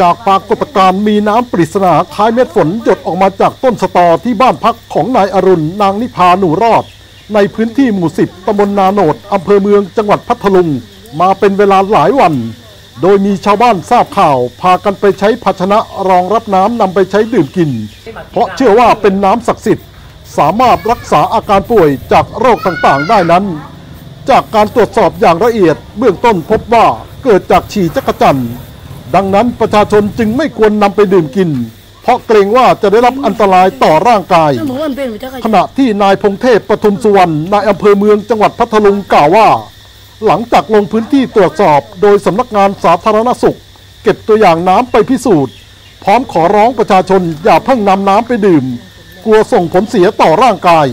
จากปรากฏการณ์มีน้ำปริศนาคล้ายเม็ดฝนหยดออกมาจากต้นสตอที่บ้านพักของนายอรุณนางนิพาหนูรอด ในพื้นที่หมู่สิบตำบลนาโนดอำเภอเมืองจังหวัดพัทลุง มาเป็นเวลาหลายวัน โดยมีชาวบ้านทราบข่าวพากันไปใช้ภาชนะรองรับน้ำนำไปใช้ดื่มกิน เพราะเชื่อว่าเป็นน้ำศักดิ์สิทธิ์ สามารถรักษาอาการป่วยจากโรคต่างๆ ได้นั้น จากการตรวจสอบอย่างละเอียดเบื้องต้นพบว่าเกิดจากฉี่จักรจันทร์ ดังนั้นประชาชนจึงไม่ควรนำไปดื่มกิน เพราะเกรงว่าจะได้รับอันตรายต่อร่างกาย ขณะที่นายพงเทพปทุมสุวรรณนายอำเภอเมืองจังหวัดพัทลุงกล่าวว่า หลังจากลงพื้นที่ตรวจสอบโดยสำนักงานสาธารณสุข เก็บตัวอย่างน้ำไปพิสูจน์ พร้อมขอร้องประชาชนอย่าเพิ่งนำน้ำไปดื่ม กลัวส่งผลเสียต่อร่างกาย